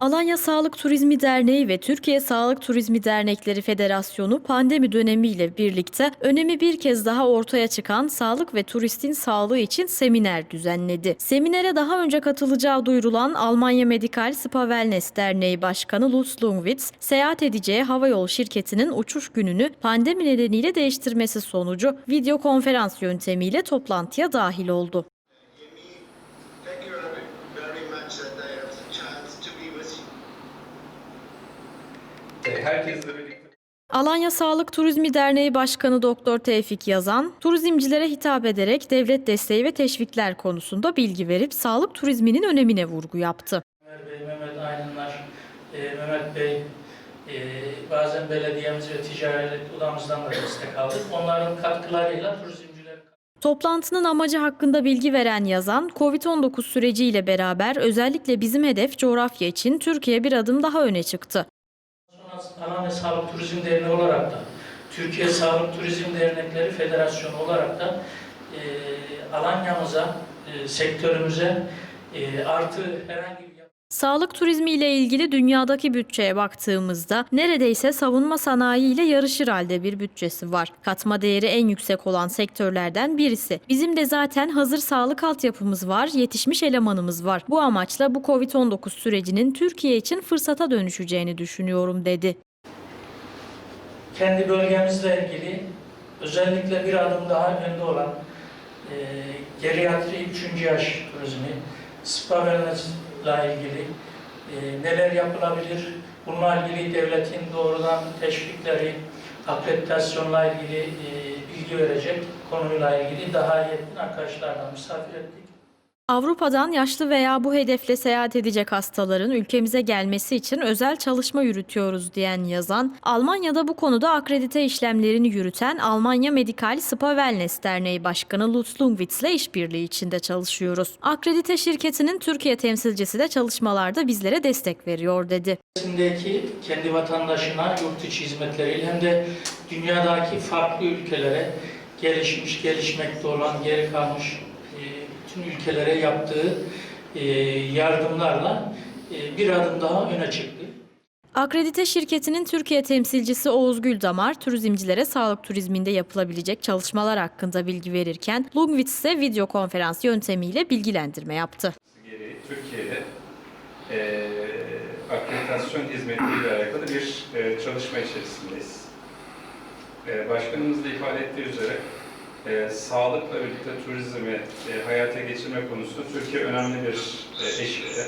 Alanya Sağlık Turizmi Derneği ve Türkiye Sağlık Turizmi Dernekleri Federasyonu pandemi dönemiyle birlikte önemi bir kez daha ortaya çıkan sağlık ve turistin sağlığı için seminer düzenledi. Seminere daha önce katılacağı duyurulan Almanya Medikal Spa Wellness Derneği Başkanı Lutz Lungwitz, seyahat edeceği havayolu şirketinin uçuş gününü pandemi nedeniyle değiştirmesi sonucu video konferans yöntemiyle toplantıya dahil oldu. Herkesle birlikte Alanya Sağlık Turizmi Derneği Başkanı Doktor Tevfik Yazan, turizmcilere hitap ederek devlet desteği ve teşvikler konusunda bilgi verip sağlık turizminin önemine vurgu yaptı. Ömer Bey, Mehmet Aydınlar, e, Mehmet Bey, e, bazen belediyemiz ve ticaret odamızdan da destek aldık. Onların katkılarıyla turizmciler Toplantının amacı hakkında bilgi veren yazan, Covid-19 süreciyle beraber özellikle bizim hedef coğrafya için Türkiye bir adım daha öne çıktı. Alanya Sağlık Turizm Derneği olarak da Türkiye Sağlık Turizm Dernekleri Federasyonu olarak da e, Alanya'mıza, e, sektörümüze e, artı herhangi bir Sağlık turizmi ile ilgili dünyadaki bütçeye baktığımızda neredeyse savunma sanayi ile yarışır halde bir bütçesi var. Katma değeri en yüksek olan sektörlerden birisi. Bizim de zaten hazır sağlık altyapımız var, yetişmiş elemanımız var. Bu amaçla bu Covid-19 sürecinin Türkiye için fırsata dönüşeceğini düşünüyorum dedi. Kendi bölgemizle ilgili özellikle bir adım daha önde olan e, geriatri 3. yaş turizmi, spa wellness'la ilgili e, neler yapılabilir, bununla ilgili devletin doğrudan teşvikleri, akreditasyonla ilgili e, bilgi verecek konuyla ilgili daha yetkin arkadaşlardan misafir ettik. Avrupa'dan yaşlı veya bu hedefle seyahat edecek hastaların ülkemize gelmesi için özel çalışma yürütüyoruz diyen yazan, Almanya'da bu konuda akredite işlemlerini yürüten Almanya Medikal Spa Wellness Derneği Başkanı Lutz Lungwitz ile işbirliği içinde çalışıyoruz. Akredite şirketinin Türkiye temsilcisi de çalışmalarda bizlere destek veriyor dedi. Kendi vatandaşına yurt içi hizmetleriyle hem de dünyadaki farklı ülkelere gelişmiş, gelişmekte olan, geri kalmış bütün ülkelere yaptığı e, yardımlarla e, bir adım daha öne çıktı. Akredite şirketinin Türkiye temsilcisi Oğuz Güldamar, turizmcilere sağlık turizminde yapılabilecek çalışmalar hakkında bilgi verirken, Lungwitz ise video konferans yöntemiyle bilgilendirme yaptı. gereği Türkiye'de eee akreditasyon hizmetleriyle alakalı bir eee, çalışma içerisindeyiz. Eee, başkanımız da ifade ettiği üzere eee, sağlıkla birlikte turizmi eee, hayata geçirme konusunda Türkiye önemli bir eee, eşikte.